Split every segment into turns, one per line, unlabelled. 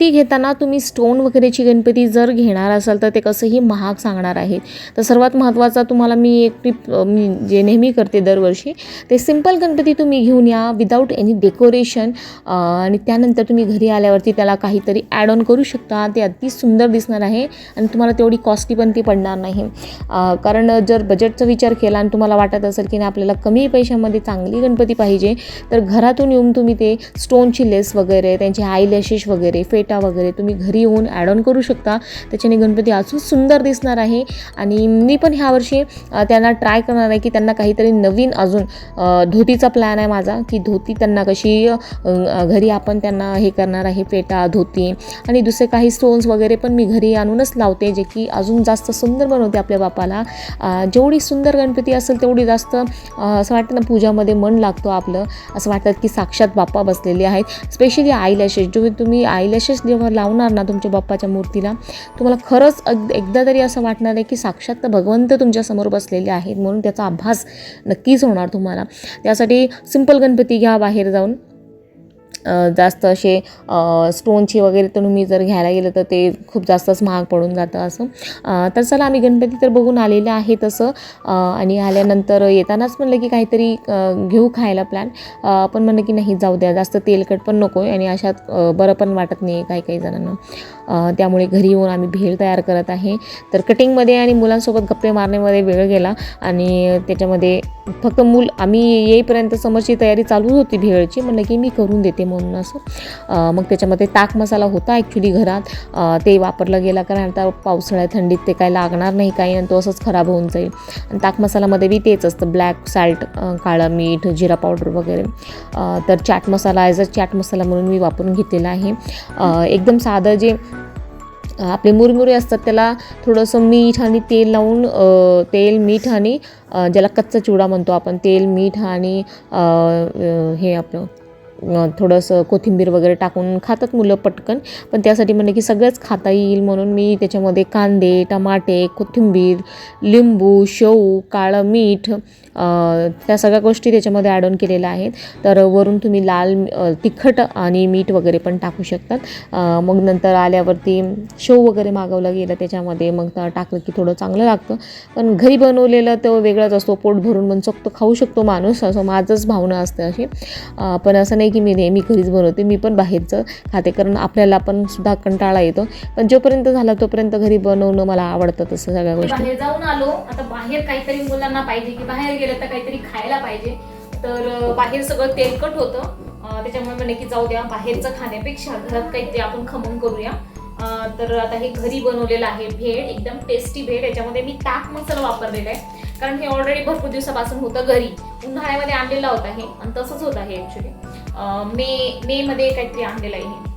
ती घेताना तुम्ही स्टोन वगैरेची गणपती जर घेणार असाल तर ते कसंही महाग सांगणार आहेत. तर सर्वात महत्त्वाचा तुम्हाला मी एक टिप मी जे नेहमी करते दरवर्षी ते सिंपल गणपती तुम्ही घेऊन या विदाऊट एनी डेकोरेशन आणि त्यानंतर तुम्ही घरी आल्यावरती त्याला काहीतरी ॲड ऑन करू शकता. ते अति सुंदर दिसणार आहे आणि तुम्हाला तेवढी कॉस्टली पण ती पडणार नाही. कारण जर बजेटचा विचार केला आणि तुम्हाला वाटत असेल की नाही आपल्याला कमी पैशामध्ये चांगली गणपती पाहिजे तर घरातून येऊन तुम्ही ते स्टोनची लेस वगैरे त्यांचे आय लॅशेस वगैरे फेट वगैरे तुम्ही घरी येऊन ॲड ऑन करू शकता. त्याच्याने गणपती अजून सुंदर दिसणार आहे. आणि मी पण ह्यावर्षी त्यांना ट्राय करणार आहे की त्यांना काहीतरी नवीन अजून धोतीचा प्लॅन आहे माझा की धोती त्यांना कशी घरी आपण त्यांना हे करणार आहे फेटा धोती. आणि दुसरे काही स्टोन्स वगैरे पण मी घरी आणूनच लावते जे की अजून जास्त सुंदर बनवते आपल्या बापाला. जेवढी सुंदर गणपती असेल तेवढी जास्त असं वाटतं ना पूजामध्ये मन लागतो आपलं. असं वाटतं की साक्षात बाप्पा बसलेले आहेत. स्पेशली आय लॅशेस जो तुम्ही आय लॅशेस जेव्हा लावणार ना तुमच्या बाप्पाच्या मूर्तीला तुम्हाला खरंच अग एकदा तरी असं वाटणार आहे की साक्षात भगवंत तुमच्यासमोर बसलेले आहेत म्हणून त्याचा आभास नक्कीच होणार तुम्हाला. त्यासाठी सिंपल गणपती घ्या बाहेर जाऊन. जास्त असे स्टोनचे वगैरे तर तुम्ही जर घ्यायला गेलं तर ते खूप जास्तच महाग पडून जातं असं. तर चला आम्ही गणपती तर बघून आलेले आहे तसं. आणि आल्यानंतर येतानाच म्हणलं की काहीतरी घेऊ खायला प्लॅन पण म्हणलं की नाही जाऊ द्या जास्त तेलकट पण नको आहे आणि अशात बरं पण वाटत नाही आहे काही काही जणांना. त्यामुळे घरी येऊन आम्ही भेळ तयार करत आहे. तर कटिंगमध्ये आणि मुलांसोबत गप्पे मारण्यामध्ये वेळ गेला आणि त्याच्यामध्ये फक्त मूल आम्ही येईपर्यंत समोरची तयारी चालू होती भेळची. म्हणलं की मी करून देते म्हणून असं. मग त्याच्यामध्ये ताक मसाला होता ॲक्च्युली घरात. ते वापरलं गेला कारण आता पावसाळ्यात थंडीत ते काय लागणार नाही काही आणि तो असंच खराब होऊन जाईल. आणि ताक मसालामध्ये बी तेच असतं. ब्लॅक साल्ट काळं मीठ जिरा पावडर वगैरे. तर चाट मसाला ॲज अ चाट मसाला म्हणून मी वापरून घेतलेला आहे. एकदम साधं जे आपले मुरमुरे असतात त्याला थोडंसं मीठ आणि तेल लावून तेल मीठ आणि ज्याला कच्चा चिवडा म्हणतो आपण तेल मीठ आणि हे आपलं थोडंसं कोथिंबीर वगैरे टाकून खातात मुलं पटकन. पण त्यासाठी म्हणलं की सगळंच खाता येईल म्हणून मी त्याच्यामध्ये कांदे टमाटे कोथिंबीर लिंबू शेव काळं मीठ त्या सगळ्या गोष्टी त्याच्यामध्ये ॲड ऑन केलेल्या आहेत. तर वरून तुम्ही लाल तिखट आणि मीठ वगैरे पण टाकू शकतात. मग नंतर आल्यावरती शेव वगैरे मागवलं गेलं त्याच्यामध्ये मग टाकलं की थोडं चांगलं लागतं. पण घरी बनवलेलं तो वेगळाच असतो पोट भरून मनसोक्त खाऊ शकतो माणूस. असं माझंच भावना असते अशी. पण असं नाही की मी नेहमी घरीच बनवते मी पण बाहेरचं खाते कारण आपल्याला पण सुद्धा कंटाळा येतो. पण जोपर्यंत झाला तोपर्यंत घरी बनवणं मला आवडतं तसं सगळ्या गोष्टी.
जाऊन आलो आता बाहेर काहीतरी मुलांना पाहिजे की बाहेर गेलं तर काहीतरी खायला पाहिजे. तर बाहेर सगळं तेलकट होतं. त्याच्यामुळे म्हणे की जाऊ द्या बाहेरचं खाण्यापेक्षा घरात काहीतरी आपण खमंग करूया. तर आता हे घरी बनवलेलं आहे भेळ एकदम टेस्टी भेळ. याच्यामध्ये मी ताक मसाला वापरलेला आहे. कारण हे ऑलरेडी भरपूर दिवसापासून होतं घरी. उन्हाळ्यामध्ये आणलेलं होतं हे आणि तसंच होतं हे ॲक्च्युली मे मे मध्ये काहीतरी आणलेलं आहे हे.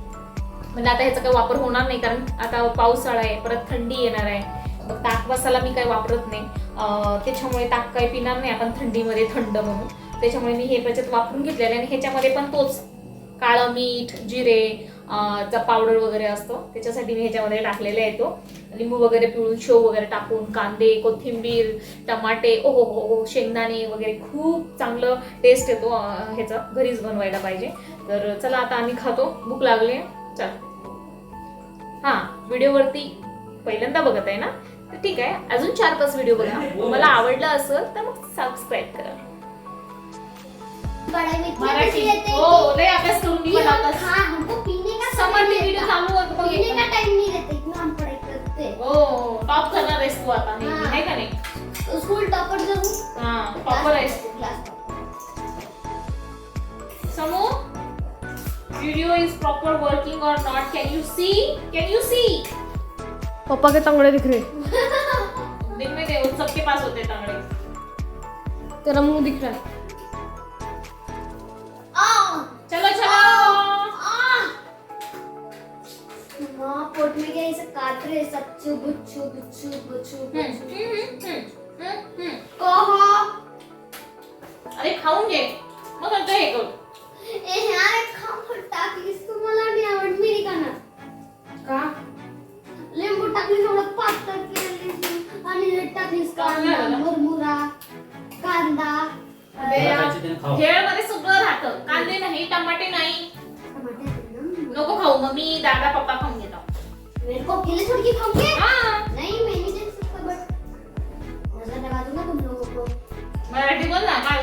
म्हणजे आता ह्याचा काही वापर होणार नाही कारण आता पावसाळा आहे परत थंडी येणार आहे. मग ताक मसाला मी काही वापरत नाही. त्याच्यामुळे ताक काही पिणार नाही आपण थंडीमध्ये थंड म्हणून. त्याच्यामुळे मी हे बचत वापरून घेतलेलं आहे. आणि ह्याच्यामध्ये पण तोच काळं मीठ जिरे चा पावडर वगैरे असतो. त्याच्यासाठी मी ह्याच्यामध्ये टाकलेला आहे तो. लिंबू वगैरे पिळून शेव वगैरे टाकून कांदे कोथिंबीर टमाटे ओ हो हो हो शेंगदाणे वगैरे खूप चांगलं टेस्ट येतो ह्याचा. घरीच बनवायला पाहिजे. तर चला आता आम्ही खातो. भूक लागली चल. हा व्हिडिओवरती पहिल्यांदा बघत आहे ना? तर ठीक आहे. अजून चार पाच व्हिडिओ बघा. तुम्हाला आवडलं असेल तर मग सबस्क्राईब करा.
बड़ा
मराठी.
रहते हैं
हो लय अभ्यास करून
कि
मी
हम
बनवतात
खा हमको पीने का
समर
समय
में वीडियो
मिलता।
चालू होतं बघ
पीने
एक
का टाइम नहीं रहता इतना हम पढ़ाई करते. हैं।
हो टॉप करणार आहेस तू आता
हा.
आहे का नाही?
स्कूल टॉपर जब हूँ
हा टॉपर आहेस तू.
क्लास
समू व्हिडिओ इज प्रॉपर वर्किंग और not can you see can you see
पप्पा के तंगड़े दिख रहे
दिन में उन सबके पास होते तंगड़े.
तेरा मुंह दिख रहा है
माँ पोट में क्या ऐसे काट रहे सब चुप चुप चुप चुप. कहो।
अरे खाऊन घे मग नंतर हे करू
ए यार खांब टाकलीस तू मला नाही आवड मी नाही खाणार
का?
लिंबू टाकलीस थोडं पातळ केलीस आणि हे टाकलीस कांदा. मुरमुरा कांदा।
अरे नको खाऊ मग मी दादा पप्पा खाऊन घेतो.
मेरे को अकेले छोड़ के खाओगे
हा.
नहीं मैं नहीं दे सकता बट नजर लगा दूंगा तुम लोगों को।
मराठी बोल ना काय?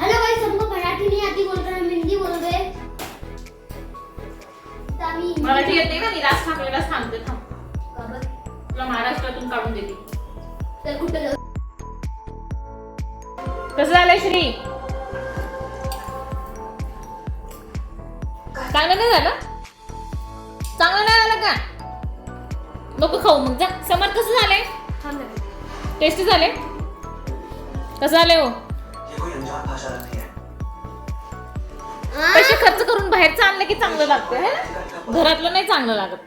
हेलो गाइस सबको मराठी नहीं आती बोल रहे हैं हम हिंदी बोल रहे।
मराठी येते का सांगते थांब तुला महाराष्ट्रातून काढून देते.
तर कुठं?
कसं झालंय श्री? चांगलं नाही झालं? चांगलं नाही झालं का? नको खाऊ मग जा. समर कसं झालंय? टेस्टी झाले कसं झालंय हो? पैसे खर्च करून बाहेरचं आणलं की चांगलं लागतं है ना? घरातलं नाही चांगलं लागत.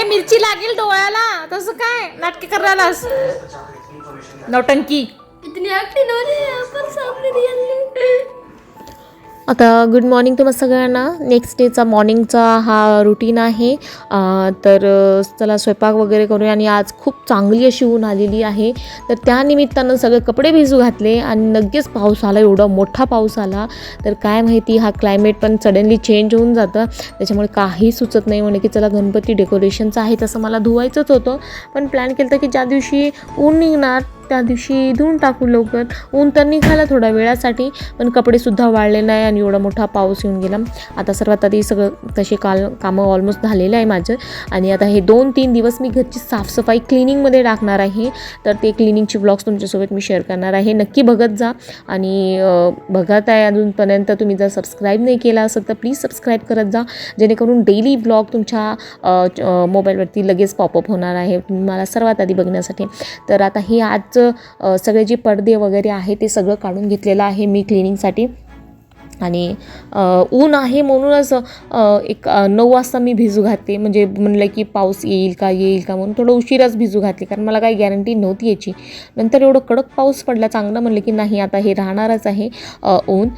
अरे मिरची लागेल डोळ्याला. तसं काय? नाटके करायलास. नौटंकी.
इतनी एक्टिंग हो रही है पर सामने रियल में
आता गुड मॉर्निंग तुम्हाला सगळ्यांना. नेक्स्ट डेचा मॉर्निंगचा हा रुटीन आहे. तर चला स्वयंपाक वगैरे करूया आणि आज खूप चांगली अशी ऊन आलेली आहे. तर त्या निमित्तानं सगळे कपडे भिजू घातले आणि लगेच पाऊस आला एवढा मोठा पाऊस आला. तर काय माहिती हा क्लायमेट पण सडनली चेंज होऊन जातं. त्याच्यामुळे काही सुचत नाही म्हणे की चला गणपती डेकोरेशनचं आहे तसं मला धुवायचंच होतं. पण प्लॅन केलं होतं की ज्या दिवशी ऊन निघणार त्या दिवशी धुवून टाकू लवकर. ऊन तर निघालं थोड्या वेळासाठी पण कपडेसुद्धा वाळले नाही आणि एवढा मोठा पाऊस येऊन गेला. आता सर्वात आधी सगळं तसे काल कामं ऑलमोस्ट झालेलं आहे माझं. आणि आता हे दोन तीन दिवस मी घरची साफसफाई क्लिनिंगमध्ये टाकणार आहे. तर ते क्लिनिंगचे ब्लॉग्स तुमच्यासोबत मी शेअर करणार आहे. नक्की बघत जा. आणि बघत आहे अजूनपर्यंत तुम्ही जर सबस्क्राईब नाही केला असेल तर प्लीज सबस्क्राईब करत जा. जेणेकरून डेली ब्लॉग तुमच्या मोबाईलवरती लगेच पॉपअप होणार आहे. तुम्हाला सर्वात आधी बघण्यासाठी. तर आता हे आजचं सगळे जे पडदे वगैरे आहे ते सगळं काढून घेतलेलं आहे मी क्लिनिंगसाठी. आणि ऊन आहे म्हणूनच एक नऊ वाजता मी भिजू घातले. म्हणजे म्हणलं की पाऊस येईल का येईल का म्हणून थोडं उशिराच भिजू घातले. कारण मला काही गॅरंटी नव्हती याची. नंतर एवढं कडक पाऊस पडला चांगलं म्हणलं की नाही आता हे राहणारच आहे ऊन.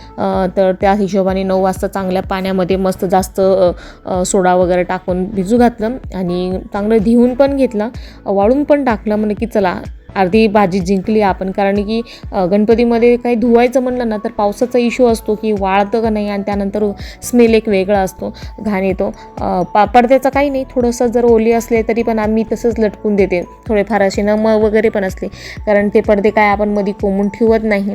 तर त्या हिशोबाने नऊ वाजता चांगल्या पाण्यामध्ये मस्त जास्त सोडा वगैरे टाकून भिजू घातलं. आणि चांगलं धिवून पण घेतलं वाळून पण टाकलं. म्हणलं की चला अर्धी भाजी जिंकली आपण. कारण की गणपतीमध्ये काही धुवायचं म्हणलं ना तर पावसाचा इश्यू असतो की वाळतं का नाही आणि त्यानंतर स्मेल एक वेगळा असतो घाण येतो. पा पडद्याचं काही नाही. थोडंसं जर ओली असले तरी पण आम्ही तसंच लटकून देते. थोडेफार असे नम वगैरे पण असले. कारण ते पडदे काय आपण मध्ये कोंबून ठेवत नाही.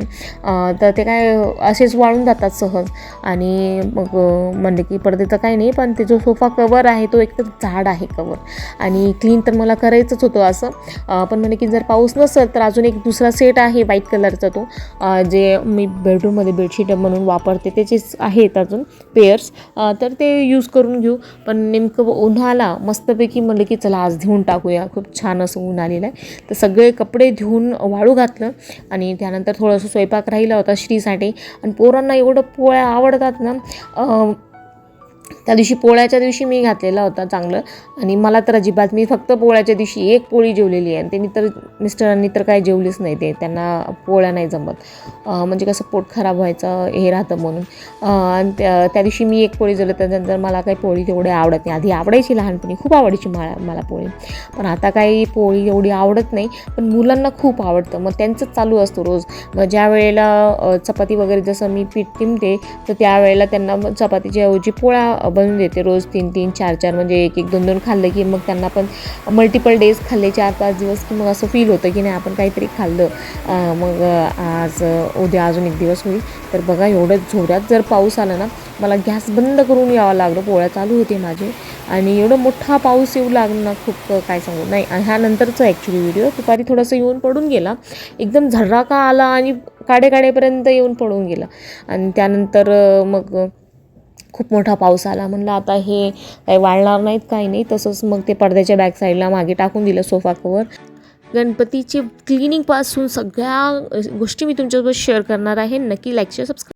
तर ते काय असेच वाळून जातात सहज. आणि मग म्हणले की पडद्याचं काही नाही पण ते जो सोफा कवर आहे तो एक तर झाड आहे कवर आणि क्लीन तर मला करायचंच होतं असं. पण म्हणे की जर पाऊस नसेल तर अजून एक दुसरा सेट आहे व्हाईट कलरचा तो. जे मी बेडरूममध्ये बेडशीट म्हणून वापरते त्याचेच आहेत अजून पेयर्स तर ते यूज करून घेऊ. पण नेमकं उन्हाला मस्तपैकी म्हणलं की चला आज धुवून टाकूया. खूप छान असं ऊन आलेलं आहे. तर सगळे कपडे धुवून वाळू घातलं आणि त्यानंतर थोडंसं स्वयंपाक राहिला होता श्रीसाठी. आणि पोरांना एवढं पोळ्या आवडतात ना त्या दिवशी पोळ्याच्या दिवशी मी घातलेला होता चांगलं. आणि मला तर अजिबात मी फक्त पोळ्याच्या दिवशी एक पोळी जेवलेली आहे. आणि त्यांनी तर मिस्टरांनी तर काय जेवलीच नाही ते. त्यांना पोळ्या नाही जमत. म्हणजे कसं पोट खराब व्हायचं हे राहतं म्हणून. आणि त्या त्या दिवशी मी एक पोळी जेवलं त्यानंतर मला काही पोळी तेवढी आवडत नाही. आधी आवडायची लहानपणी खूप आवडायची मला मला पोळी. पण आता काही पोळी एवढी आवडत नाही. पण मुलांना खूप आवडतं. मग त्यांचंच चालू असतं रोज. मग ज्या वेळेला चपाती वगैरे जसं मी पीठ टिमते तर त्यावेळेला त्यांना चपातीच्या ऐवजी पोळ्या बनवून देते रोज तीन तीन चार चार म्हणजे एक एक दोन दोन खाल्लं की मग त्यांना पण मल्टिपल डेज खाल्ले चार पाच दिवस की मग असं फील होतं की नाही आपण काहीतरी खाल्लं. मग आज उद्या अजून एक दिवस होईल. तर बघा एवढं जोरात जर पाऊस आला ना मला गॅस बंद करून यावं लागलं पोळ्या चालू होते माझे. आणि एवढं मोठा पाऊस येऊ लागला ना खूप काय सांगू नाही आणि ह्यानंतरचा ॲक्च्युली व्हिडिओ दुपारी थोडंसं येऊन पडून गेला. एकदम झर्राका आला आणि काडे काडेपर्यंत येऊन पडून गेला. आणि त्यानंतर मग खूप मोठा पाऊस आला. म्हणलं आता हे काही वाळणार नाहीत काही नाही. तसंच मग ते पडद्याच्या बॅक साईडला मागे टाकून दिलं सोफा कवर गणपतीचे क्लिनिंगपासून सगळ्या गोष्टी मी तुमच्यासोबत शेअर करणार आहे. नक्की लाईक शेअर सबस्क्राईब